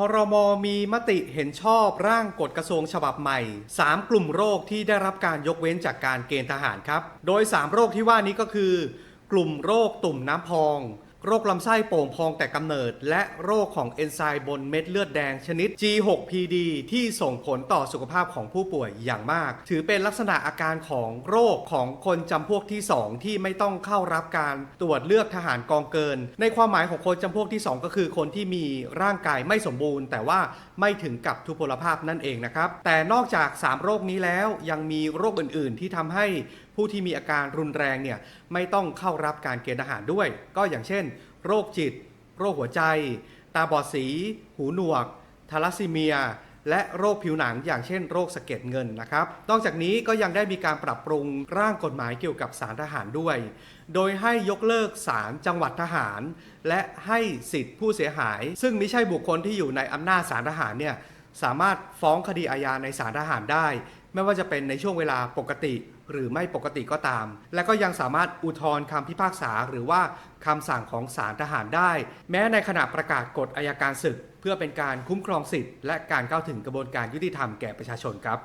คอรมอมีมติเห็นชอบร่างกฎกระทรวงฉบับใหม่ 3 กลุ่มโรคที่ได้รับการยกเว้นจากการเกณฑ์ทหารครับ โดย 3 โรคที่ว่านี้ก็คือ กลุ่มโรคตุ่มน้ำพอง โรคลำไส้โป่งพองแต่กำเนิด และโรคของเอนไซม์บนเม็ดเลือดแดงชนิด G6PD ที่ส่งผลต่อสุขภาพของผู้ป่วยอย่างมาก ถือเป็นลักษณะอาการของโรคของคนจำพวกที่ 2 ที่ไม่ต้องเข้ารับการตรวจเลือกทหารกองเกิน ในความหมายของคนจำพวกที่ 2 ก็คือคนที่มีร่างกายไม่สมบูรณ์ แต่ว่าไม่ถึงกับทุพพลภาพนั่นเองนะครับแต่นอกจาก 3 โรคนี้แล้วยังมีโรคอื่น ๆ ที่ทำให้ ผู้ที่มีอาการรุนแรงเนี่ยไม่ต้องเข้ารับการเกณฑ์ทหารด้วย ก็อย่างเช่น โรคจิต โรคหัวใจ ตาบอดสี หูหนวกทาลัสซีเมีย และโรคผิวหนังอย่างเช่นโรคสะเก็ดเงินนะครับ นอกจากนี้ก็ยังได้มีการปรับปรุงร่างกฎหมายเกี่ยวกับสารทหารด้วย โดยให้ยกเลิกสารจังหวัดทหาร และให้สิทธิผู้เสียหาย ซึ่งไม่ใช่บุคคลที่อยู่ในอำนาจสารทหารเนี่ย สามารถฟ้องคดีอาญาในศาลทหารได้ ไม่ว่าจะเป็นในช่วงเวลาปกติหรือไม่ปกติก็ตาม และก็ยังสามารถอุทธรณ์คำพิพากษาหรือว่าคำสั่งของศาลทหารได้ แม้ในขณะประกาศกฎอายการศึก เพื่อเป็นการคุ้มครองสิทธิ์และการเข้าถึงกระบวนการยุติธรรมแก่ประชาชนครับ